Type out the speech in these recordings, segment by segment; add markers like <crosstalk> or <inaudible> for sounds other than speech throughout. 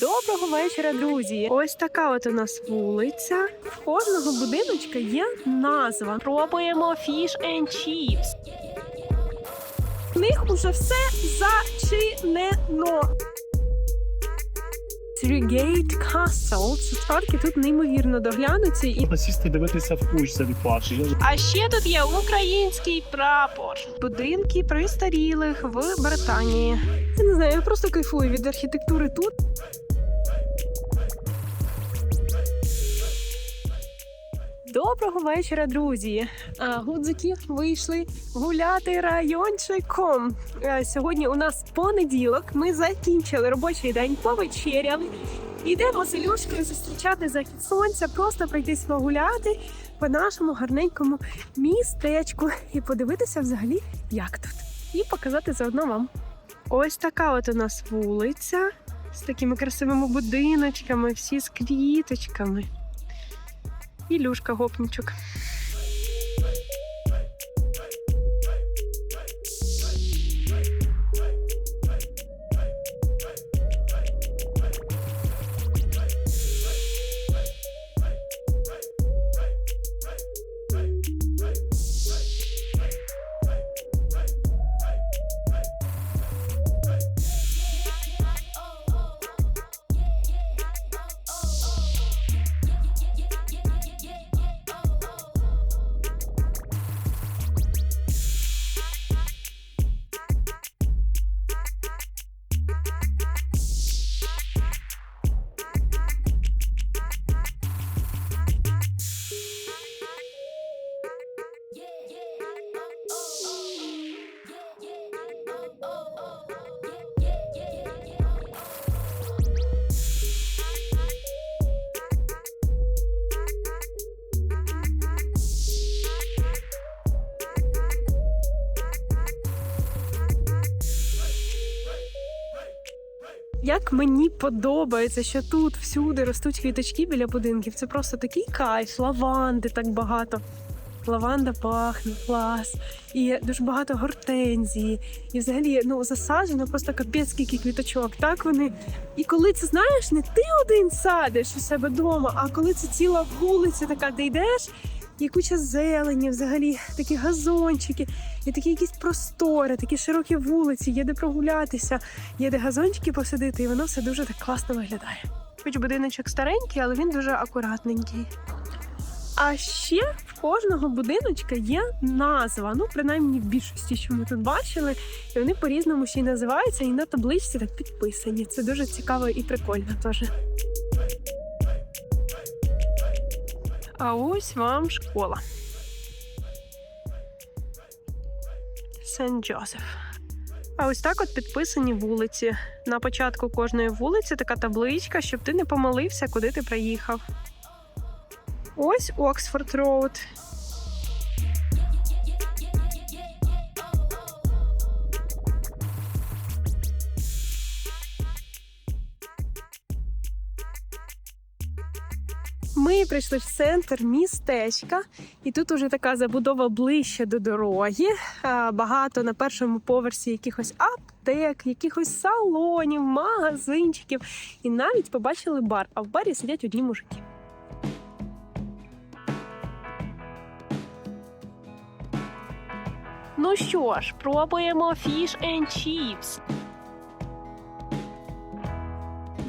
Доброго вечора, друзі! Ось така от у нас вулиця. В кожного будиночка є назва. Пробуємо fish and chips. В них уже все зачинено. Trigate Castle. Це справді тут неймовірно доглянуться і Сісти дивитися в кущ заліпавши. А ще тут є український прапор. Будинки престарілих в Британії. Я не знаю, я просто кайфую від архітектури тут. Доброго вечора, друзі! Гудзики вийшли гуляти райончиком. Сьогодні у нас понеділок. Ми закінчили робочий день, повечеряли. Йдемо з Ілюшкою зустрічати захід сонця, просто пройтись погуляти по нашому гарненькому містечку і подивитися взагалі, як тут. І показати заодно вам. Ось така от у нас вулиця з такими красивими будиночками, всі з квіточками. Ілюшка гопнічок. Як мені подобається, що тут всюди ростуть квіточки біля будинків. Це просто такий кайф, лаванди так багато. Лаванда пахне, клас. І дуже багато гортензії. І взагалі ну, засаджено просто капець скільки квіточок. Так вони. І коли це знаєш, не ти один садиш у себе вдома, а коли це ціла вулиця, така ти йдеш, і куча зелені, взагалі такі газончики, і такі якісь простори, такі широкі вулиці, є де прогулятися, є де газончики посадити, і воно все дуже так класно виглядає. Хоч будиночок старенький, але він дуже акуратненький. А ще в кожного будиночка є назва. Ну, принаймні в більшості, що ми тут бачили, і вони по-різному ще й називаються, і на табличці так підписані. Це дуже цікаво і прикольно теж. А ось вам школа. Сент Джозеф. А ось так от підписані вулиці. На початку кожної вулиці така табличка, щоб ти не помилився, куди ти приїхав. Ось Оксфорд Роуд. Ми прийшли в центр містечка, і тут уже така забудова ближче до дороги. Багато на першому поверсі якихось аптек, якихось салонів, магазинчиків. І навіть побачили бар. А в барі сидять одні мужики. Ну що ж, пробуємо fish and chips.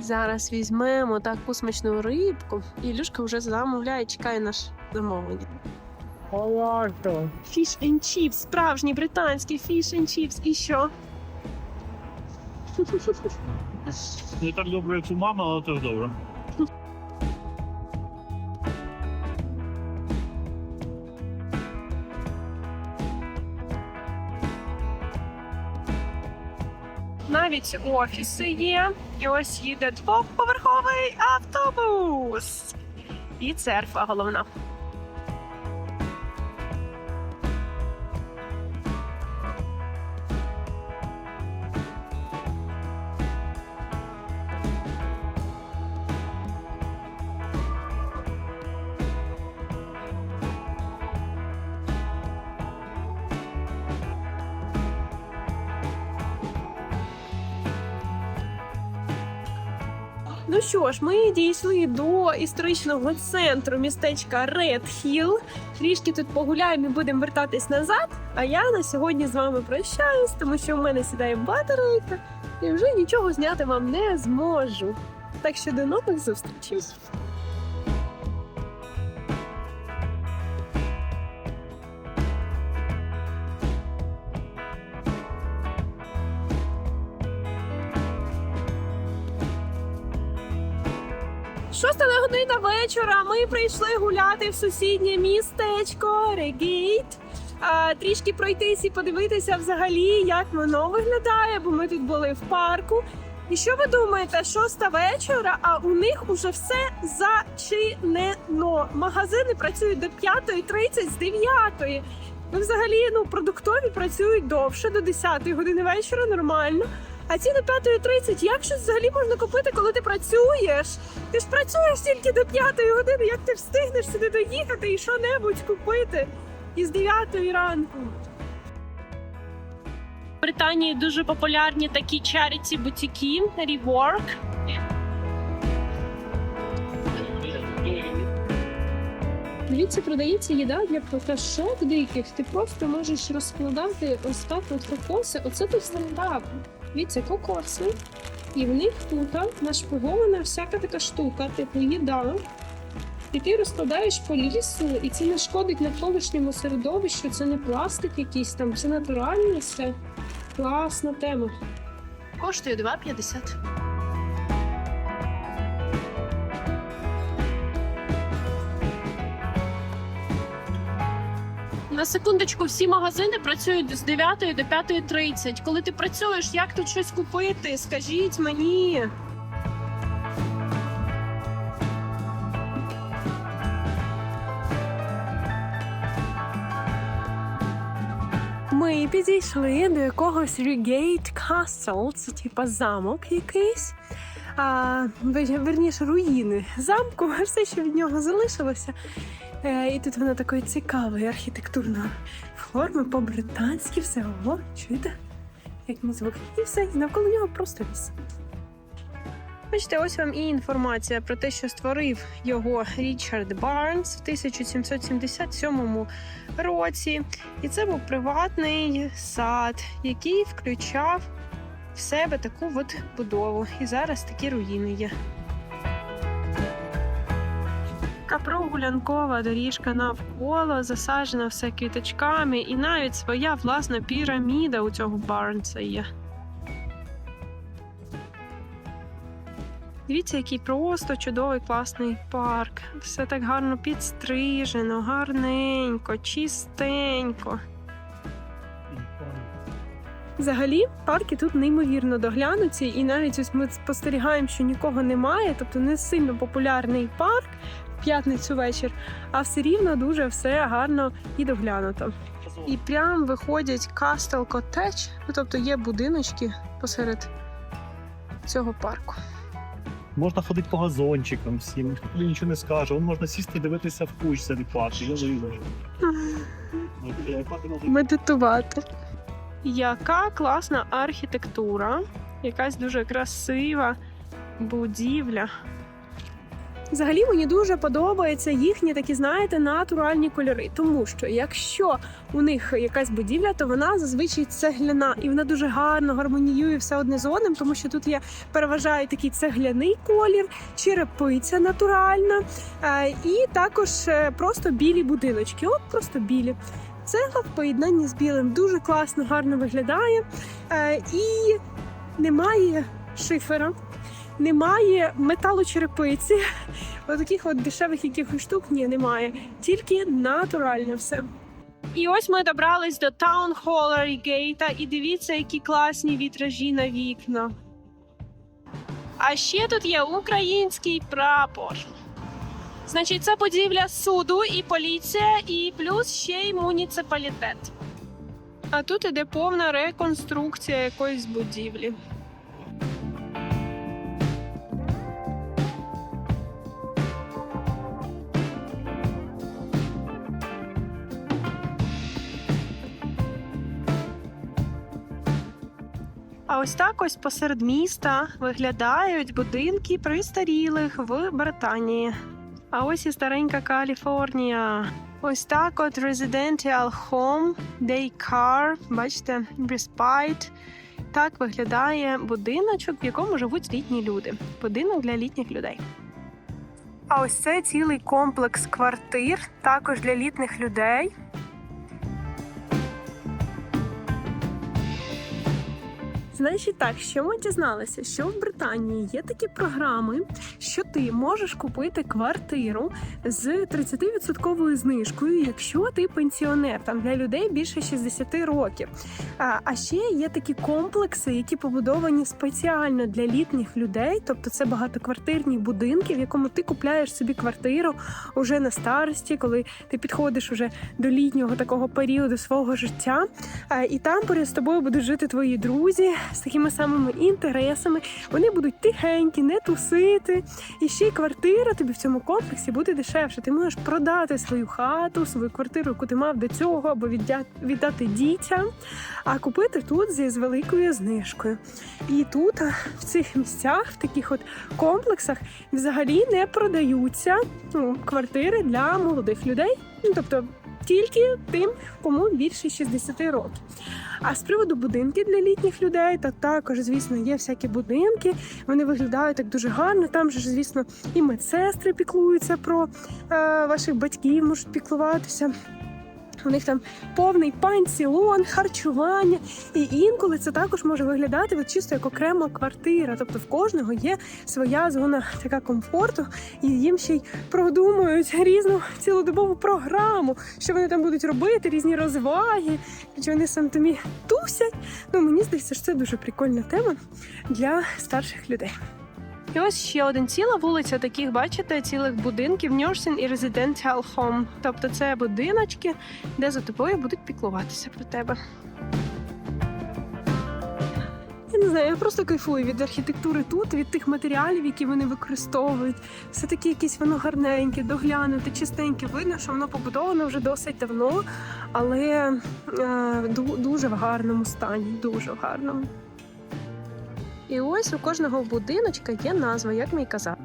Зараз візьмемо таку смачну рибку. І Ілюшка вже замовляє, чекає наш замовлення. Fish and chips, справжній британський фіш and чіпс. І що? Не так добре, як у мами, але теж добре. Навіть офіси є. І ось їде двоповерховий автобус. І церква головна. Ну що ж, ми дійшли до історичного центру містечка Ред Хілл. Трішки тут погуляємо і будемо вертатись назад. А я на сьогодні з вами прощаюсь, тому що в мене сідає батарейка і вже нічого зняти вам не зможу. Так що до нових зустрічей. Година вечора. Ми прийшли гуляти в сусіднє містечко Регейт. Трішки пройтись і подивитися взагалі, як воно виглядає, бо ми тут були в парку. І що ви думаєте, шоста вечора, а у них уже все зачинено. Магазини працюють до 5.30 з 9. Ну, взагалі, ну, продуктові працюють довше до 10 години вечора, нормально. А ці до 5.30, як щось взагалі можна купити, коли ти працюєш? Ти ж працюєш тільки до 5 години, як ти встигнеш сюди доїхати і що-небудь купити із 9 ранку. В Британії дуже популярні такі чаріті бутіки Rework. Дивіться, продається їда для пташок диких. Ти просто можеш розкладати ось так от кокоси. Оце тут стандарт. Дивіться, кокоси. І в них тут нашпигована всяка така штука, типу їда. І ти розкладаєш по лісу, і це не шкодить навколишньому середовищу, це не пластик якийсь там, це натуральне все. Класна тема. Коштує 2,50. На секундочку, всі магазини працюють з 9 до 5.30. Коли ти працюєш, як тут щось купити? Скажіть мені. Ми підійшли до якогось Reigate Castle, це типа замок якийсь. А, верніше, руїни замку, <laughs> все, що від нього залишилося. Е, і тут воно такої цікавої архітектурної форми, по-британськи все. Ого, чуєте? Як звук. І все, і навколо нього просто ліс. Бачите, ось вам і інформація про те, що створив його Річард Барнс в 1777 році. І це був приватний сад, який включав в себе таку от будову. І зараз такі руїни є. Така прогулянкова доріжка навколо, засаджена все квіточками, і навіть своя власна піраміда у цього Барнса є. Дивіться, який просто чудовий класний парк. Все так гарно підстрижено, гарненько, чистенько. Взагалі, парки тут неймовірно доглянуті, і навіть ось ми спостерігаємо, що нікого немає, тобто не сильно популярний парк в п'ятницю вечір, а все рівно дуже все гарно і доглянуто. І прям виходять Castle Cottage, ну тобто є будиночки посеред цього парку. Можна ходити по газончикам всім, ніхто тобі нічого не скаже. Вон можна сісти і дивитися в куч серед парку. Я завідую. медитувати. Яка класна архітектура, якась дуже красива будівля. Взагалі мені дуже подобаються їхні такі, знаєте, натуральні кольори. Тому що якщо у них якась будівля, то вона зазвичай цегляна, і вона дуже гарно гармоніює все одне з одним, тому що тут є переважає такий цегляний колір, черепиця натуральна, е, і також е, просто білі будиночки. От просто білі. Цегла в поєднанні з білим дуже класно, гарно виглядає. Е, і немає шифера, немає металочерепиці. Отаких от дешевих якихось штук ні, немає. Тільки натуральне все. І ось ми добрались до Таун Холла Рігейта, і дивіться, які класні вітражі на вікна. А ще тут є український прапор. Значить, це будівля суду і поліція, і плюс ще й муніципалітет. А тут іде повна реконструкція якоїсь будівлі. А ось так ось посеред міста виглядають будинки пристарілих в Британії. А ось і старенька Каліфорнія. Ось так от residential home, day car, бачите, respite. Так виглядає будиночок, в якому живуть літні люди. Будинок для літніх людей. А ось це цілий комплекс квартир, також для літніх людей. Значить так, що ми дізналися, що в Британії є такі програми, що ти можеш купити квартиру з 30% знижкою, якщо ти пенсіонер, там для людей більше 60 років. А, ще є такі комплекси, які побудовані спеціально для літніх людей, тобто це багатоквартирні будинки, в якому ти купляєш собі квартиру уже на старості, коли ти підходиш уже до літнього такого періоду свого життя. І там поряд з тобою будуть жити твої друзі з такими самими інтересами. Вони будуть тихенькі, не тусити. І ще й квартира тобі в цьому комплексі буде дешевше. Ти можеш продати свою хату, свою квартиру, яку ти мав до цього, або віддати дітям, а купити тут з великою знижкою. І тут, в цих місцях, в таких от комплексах, взагалі не продаються ну, квартири для молодих людей. Ну, тобто тільки тим, кому більше 60 років. А з приводу будинків для літніх людей, то також, звісно, є всякі будинки. Вони виглядають так дуже гарно. Там же звісно, і медсестри піклуються про е, ваших батьків, можуть піклуватися. У них там повний пансіон, харчування, і інколи це також може виглядати от чисто як окрема квартира. Тобто в кожного є своя зона така комфорту, і їм ще й продумують різну цілодобову програму, що вони там будуть робити, різні розваги, чи вони самі тусять. Ну мені здається, що це дуже прикольна тема для старших людей. І ось ще один ціла вулиця таких, бачите, цілих будинків Nursing і Residential Home. Тобто це будиночки, де за тобою будуть піклуватися про тебе. Я не знаю, я просто кайфую від архітектури тут, від тих матеріалів, які вони використовують. Все таки якесь воно гарненьке, доглянуте, чистеньке. Видно, що воно побудовано вже досить давно, але е, дуже в гарному стані. Дуже в гарному. І ось у кожного будиночка є назва, як ми й казали.